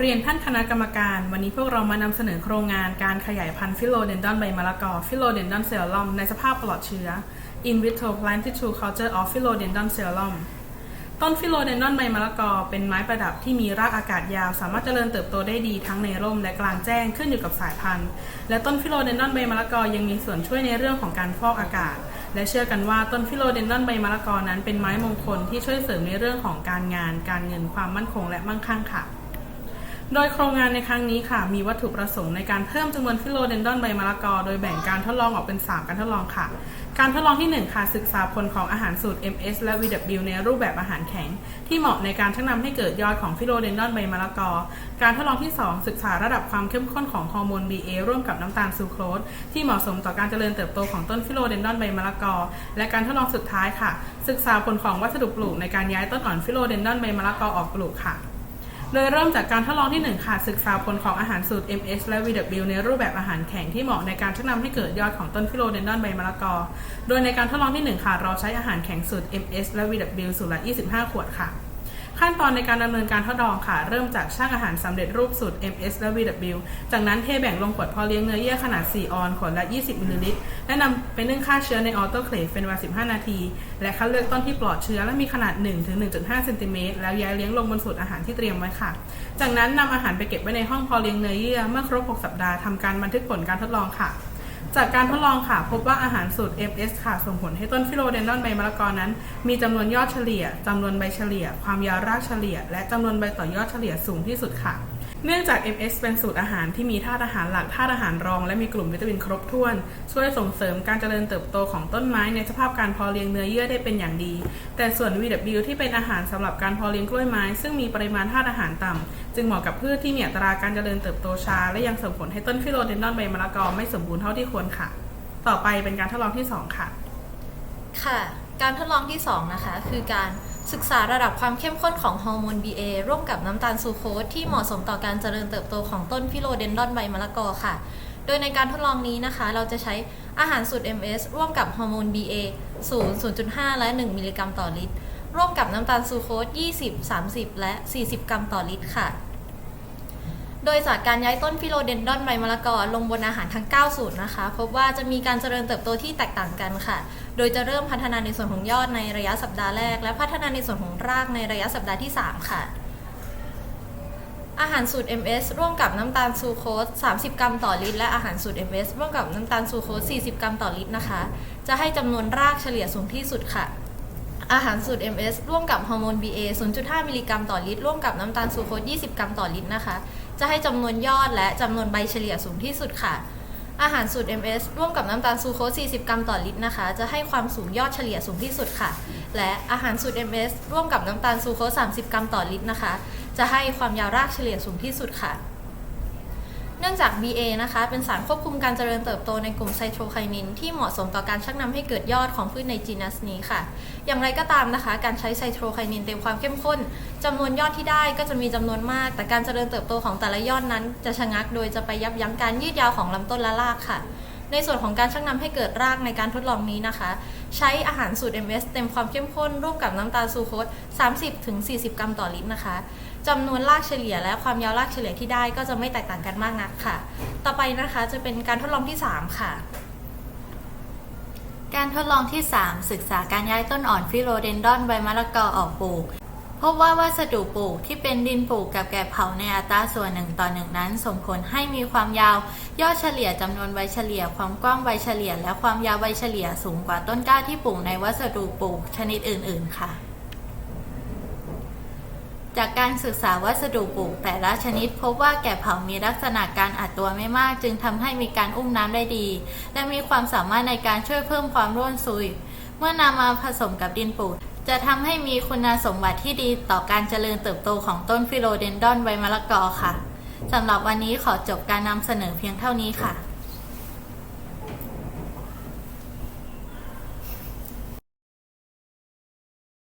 เรียนท่านคณะกรรมการ วันนี้พวกเรามานำเสนอโครงงานการขยายพันธุ์ฟิโลเดนดอนใบมะละกอฟิโลเดนดอนเซลลอมในสภาพปลอดเชื้อ in vitro plant tissue culture of philodendron cellum ต้นฟิโลเดนดอนใบมะละกอเป็นไม้ประดับที่มีรากอากาศยาว สามารถเจริญเติบโตได้ดีทั้งในร่มและกลางแจ้งขึ้นอยู่กับสายพันธุ์ และต้นฟิโลเดนดอนใบมะละกอยังมีส่วนช่วยในเรื่องของการฟอกอากาศ และเชื่อกันว่าต้นฟิโลเดนดอนใบมะละกอนั้นเป็นไม้มงคลที่ช่วยเสริมในเรื่องของการงาน การเงินความมั่นคงและมั่งคั่งค่ะ โดยโครงงานในครั้งนี้ค่ะ มีวัตถุประสงค์ในการเพิ่มจำนวนฟิโลเดนดอนใบมะละกอ โดยแบ่งการทดลองออกเป็น 3 การทดลองค่ะ การทดลองที่ 1 ค่ะ ศึกษาผลของอาหารสูตร MS และ VW ในรูปแบบอาหารแข็ง ที่เหมาะในการชักนำให้เกิดยอดของฟิโลเดนดอนใบมะละกอ การทดลองที่ 2 ศึกษาระดับความเข้มข้นของฮอร์โมน BA ร่วมกับน้ำตาลซูโครสที่เหมาะสมต่อการเจริญเติบโตของต้นฟิโลเดนดอนใบมะละกอ และการทดลองสุดท้ายค่ะ ศึกษาผลของวัสดุปลูกในการย้ายต้นอ่อนฟิโลเดนดอนใบมะละกอออกปลูกค่ะ โดยเริ่มจากการทดลองที่ 1 ค่ะ ศึกษาผลของอาหารสูตร MS และ VW ในรูปแบบอาหารแข็งที่เหมาะในการชักนำให้เกิดยอดของต้นฟิโลเดนดอนใบมะละกอ โดยในการทดลองที่ 1 ค่ะ เราใช้อาหารแข็งสูตร MS และ VW สูตรละ 25 ขวดค่ะ ขั้นตอนในการดำเนินการทดลองค่ะ เริ่มจากช่างอาหารสำเร็จรูปสูตร MS และ VW จากนั้นเทแบ่งลงขวดพอเลี้ยงเนื้อเยื่อขนาด 4 ออนขวดละ 20 มิลลิลิตร และนำไปนึ่งฆ่าเชื้อในออโตเคลฟเป็นเวลา 15 นาที และคัดเลือกต้นที่ปลอดเชื้อและมีขนาด1ถึง1.5 เซนติเมตรแล้วย้ายเลี้ยงลงบนสูตรอาหารที่เตรียมไว้ค่ะ จากนั้นนำอาหารไปเก็บไว้ในห้องพอเลี้ยงเนื้อเยื่อเมื่อครบ 6 สัปดาห์ทำการบันทึกผลการทดลองค่ะ จากการทดลองค่ะ พบว่าอาหารสูตร MS ค่ะส่งผลให้ต้นฟิโลเดนดอนใบมะละกอนั้น มีจำนวนยอดเฉลี่ยจำนวนใบเฉลี่ย ความยาวรากเฉลี่ย และจำนวนใบต่อยอดเฉลี่ยสูงที่สุดค่ะ เนื่องจาก MS เป็นสูตรอาหารที่มีธาตุอาหารหลักธาตุอาหารรอง และมีกลุ่มวิตามินครบถ้วน ช่วยส่งเสริมการเจริญเติบโตของต้นไม้ในสภาพการพาะเลี้ยงเนื้อเยื่อได้เป็นอย่างดี แต่ส่วน VW ที่เป็นอาหารสำหรับการพาะเลี้ยงกล้วยไม้ ซึ่งมีปริมาณธาตุอาหารต่ำจึงเหมาะกับพืชที่มีอัตราการเจริญเติบโตช้าและยังส่งผลให้ต้นฟิโลเดนดอนใบมะละกอไม่สมบูรณ์เท่าที่ควรค่ะ ต่อไปเป็นการทดลองที่ 2 ค่ะ ค่ะ การทดลองที่ 2 นะคะ คือการศึกษาระดับความเข้มข้นของฮอร์โมน BA ร่วมกับน้ำตาลซูโคสที่เหมาะสมต่อการเจริญเติบโตของต้นฟิโลเดนดอนใบมะละกอค่ะ โดยในการทดลองนี้นะคะ เราจะใช้อาหารสูตร MS ร่วมกับฮอร์โมน BA 0 0.5 และ 1 มิลลิกรัมต่อลิตร ร่วมกับน้ำตาลซูโคส20 30 และ 40 กรัมต่อลิตรค่ะ โดยจากการย้ายต้นฟิโลเดนดอนใบมะละกอลงบนอาหารทั้ง 9 สูตรนะคะ พบว่าจะมีการเจริญเติบโตที่แตกต่างกันค่ะ โดยจะเริ่มพัฒนาในส่วนของยอดในระยะสัปดาห์แรก และพัฒนาในส่วนของรากในระยะสัปดาห์ที่ 3 ค่ะ อาหารสูตร MS ร่วมกับน้ำตาลซูโคส30 กรัมต่อลิตร และอาหารสูตร MS ร่วมกับน้ำตาลซูโคส40 กรัมต่อลิตรนะคะ จะให้จำนวนรากเฉลี่ยสูงที่สุดค่ะอาหารสูตร MS ร่วมกับฮอร์โมน BA 0.5 มิลลิกรัมต่อลิตร ร่วมกับน้ำตาลซูโคส 20 กรัมต่อลิตรนะคะ จะให้จำนวนยอดและจำนวนใบเฉลี่ยสูงที่สุดค่ะ อาหารสูตร MS ร่วมกับน้ำตาลซูโคส40 กรัมต่อลิตรนะคะ จะให้ความสูงยอดเฉลี่ยสูงที่สุดค่ะ และอาหารสูตร MS ร่วมกับน้ำตาลซูโคส30 กรัมต่อลิตรนะคะ จะให้ความยาวรากเฉลี่ยสูงที่สุดค่ะ เนื่องจาก BA นะคะ เป็นสารควบคุมการเจริญเติบโตในกลุ่มไซโตไคนิน ที่เหมาะสมต่อการชักนำให้เกิดยอดของพืชในจีนัสนี้ค่ะ อย่างไรก็ตามนะคะ การใช้ไซโตไคนินเต็มความเข้มข้นจำนวนยอดที่ได้ก็จะมีจำนวนมาก แต่การเจริญเติบโตของแต่ละยอดนั้น จะชะงักโดยจะไปยับยั้งการยืดยาวของลำต้นและรากค่ะ ในส่วนของการชักนำให้เกิดรากในการทดลองนี้นะคะ ใช้อาหารสูตร MS เต็มความเข้มข้นร่วมกับน้ำตาลซูโคส30-40 กรัมต่อลิตรนะคะจำนวนรากเฉลี่ยและความยาวรากเฉลี่ยที่ได้ก็จะไม่แตกต่างกันมากนักค่ะ ต่อไปนะคะจะเป็นการทดลองที่ 3 ค่ะ การทดลองที่ 3 ศึกษาการย้ายต้นอ่อนฟิโลเดนดอนใบมะละกอออกปลูก พบว่าวัสดุปลูกที่เป็นดินปลูกกับแกะเผาในอัตราส่วนหนึ่งต่อหนึ่งนั้นส่งผลให้มีความยาว ยอดเฉลี่ยจำนวนใบเฉลี่ย ความกว้างใบเฉลี่ย และความยาวใบเฉลี่ยสูงกว่าต้นกล้าที่ปลูกในวัสดุปลูกชนิดอื่น ๆ ค่ะ จากการศึกษาวัสดุปลูกแต่ละชนิด พบว่าแกะเผามีลักษณะการอัดตัวไม่มาก จึงทำให้มีการอุ้มน้ำได้ดี และมีความสามารถในการช่วยเพิ่มความร่วนซุย เมื่อนำมาผสมกับดินปลูก จะทำให้มีคุณสมบัติที่ดีต่อการเจริญเติบโตของต้นฟิโลเดนดอนไวมะละกอค่ะสำหรับวันนี้ขอจบการนำเสนอเพียงเท่านี้ค่ะ